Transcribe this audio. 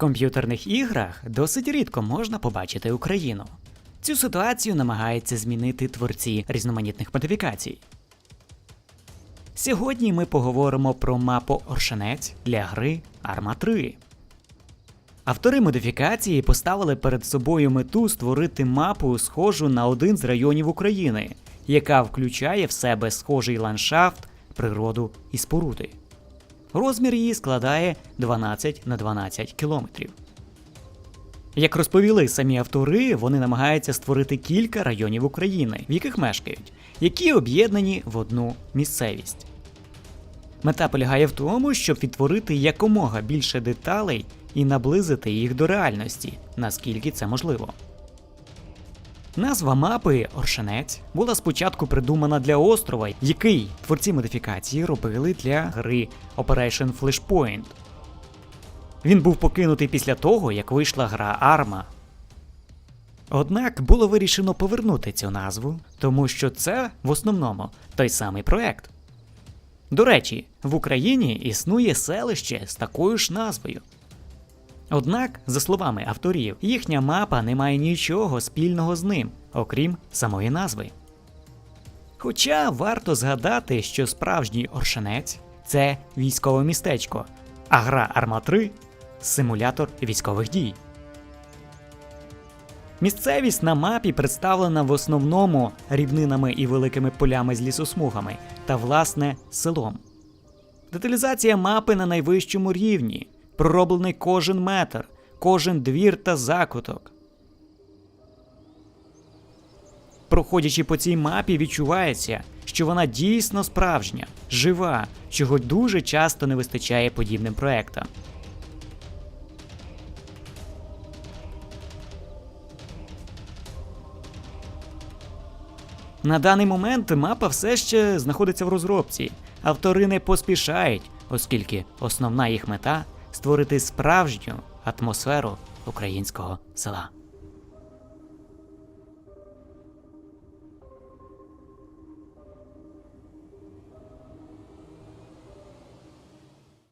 комп'ютерних іграх досить рідко можна побачити Україну. Цю ситуацію намагаються змінити творці різноманітних модифікацій. Сьогодні ми поговоримо про мапу Оршанець для гри Arma 3. Автори модифікації поставили перед собою мету створити мапу, схожу на один з районів України, яка включає в себе схожий ландшафт, природу і споруди. Розмір її складає 12 на 12 кілометрів. Як розповіли самі автори, вони намагаються створити кілька районів України, в яких мешкають, які об'єднані в одну місцевість. Мета полягає в тому, щоб відтворити якомога більше деталей і наблизити їх до реальності, наскільки це можливо. Назва мапи Оршанець була спочатку придумана для острова, який творці модифікації робили для гри Operation Flashpoint. Він був покинутий після того, як вийшла гра Арма. Однак було вирішено повернути цю назву, тому що це в основному той самий проект. До речі, в Україні існує селище з такою ж назвою. Однак, за словами авторів, їхня мапа не має нічого спільного з ним, окрім самої назви. Хоча варто згадати, що справжній Оршанець це військове містечко, а гра Арма 3 симулятор військових дій. Місцевість на мапі представлена в основному рівнинами і великими полями з лісосмугами та, власне, селом. Деталізація мапи на найвищому рівні, пророблений кожен метр, кожен двір та закуток. Проходячи по цій мапі, відчувається, що вона дійсно справжня, жива, чого дуже часто не вистачає подібним проектам. На даний момент мапа все ще знаходиться в розробці. Автори не поспішають, оскільки основна їх мета створити справжню атмосферу українського села.